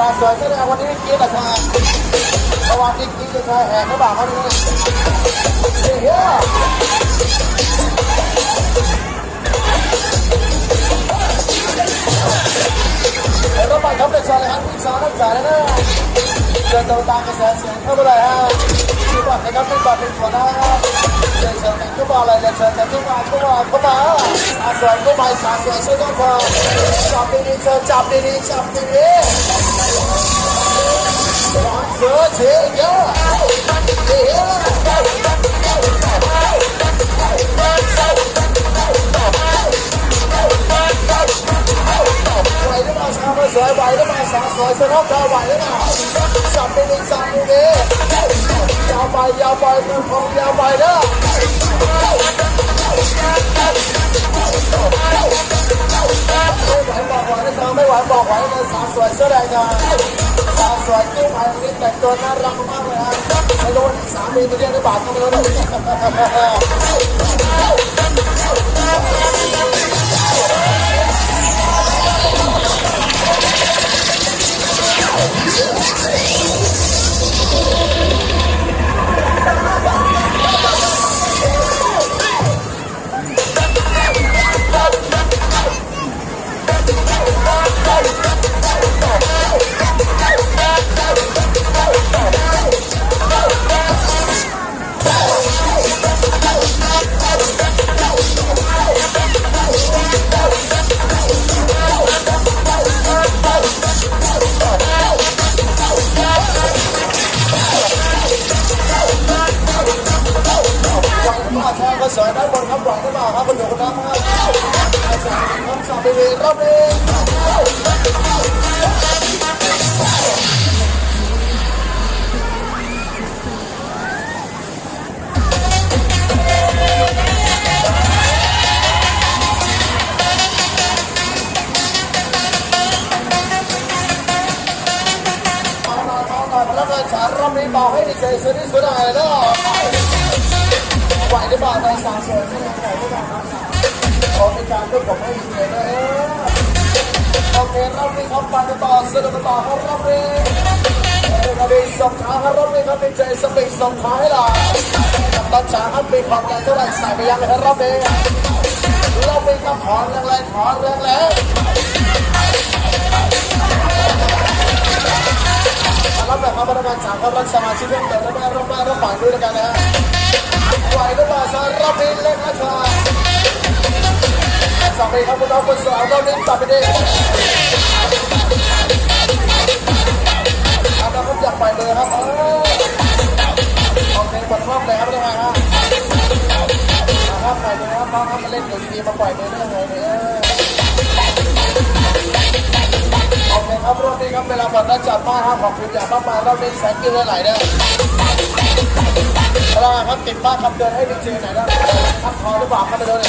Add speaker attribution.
Speaker 1: ชาวสวยแสดงวันนี้ไม่กินหรอกค่ะประวัตินี้กินจะใช่แหกหรือเปล่าเขาเนี่ยเฮ้ยเราไปครับเป็นชาเลยครับพี่สาวนักจ่ายแล้วนะเดินตามกระแสเสียงเข้าไปเลยฮะ บัตรนะครับเป็นบัตรเป็นหัวหน้าเชิญเชิญเข้ามาอะไรเลยเชิญเข้ามาเข้ามาเข้ามาสาสวยเข้ามาสาสวยช่วยกันพอจับดีๆเชิญจับดีๆจับดีๆร้อนเสือเชียร์เยอะเฮ้ยไหวหรือเปล่าสาวสวยไหวหรือเปล่าสาวสวยสนุกเธอไหวหรือเปล่า ยาวไปยาวไปมือของยาวไปเด้อไม่ไหวบอกไหวนะเธอไม่ไหวบอกไหวสาวสวยเสื้อแดงนะสาวสวยกู้ภัยวันนี้แต่งตัวน่ารักมากเลยฮะไม่รู้ว่าสามีจะเรียกหรือเปล่าก็ไม่รู้นะ ด้านบนครับหวังหรือเปล่าครับคุณหนูคุณน้ำครับอาจารย์คำสั่งไปเลยรอบนี้เอาหน่อยเอาหน่อยพนักงานฉานรอบนี้บอกให้ดีเจสวัสดีสวัสดีเลยเนาะ ไหวหรือเปล่าในสาวสวยใช่ไหมไหวหรือเปล่าครับขอเป็นการด้วยผมให้ดีเจนะโอเครอบนี้ครับไปกันต่อสนุกต่อครับรอบนี้เราไปส่งท้าครับรอบนี้ครับเป็นใจสปีดส่งท้ายล่ะกับตอนช้าครับมีความแรงเท่าไหร่ใส่ไปยังเลยครับรอบนี้เราไปกับขอแรงๆขอแรงๆรับแบบพนักงานสามครับรักสมาชิกเพิ่มเติมและแม่รับแม่รับฝังด้วยกันนะฮะ ครับไปเลยครับน้องครับมาเล่นอยู่ดีๆมาปล่อยมือได้เลยเนี่ยโอเคครับรอบนี้ครับเวลาหมดแล้วจัดมากครับขอบคุณอย่างมากมายรอบนี้แสงกินเลยไหลเนี่ยเรครับติดมากคำเดินให้ดีเจไหนนะทับคอหรือเปล่าครับไปดูเลย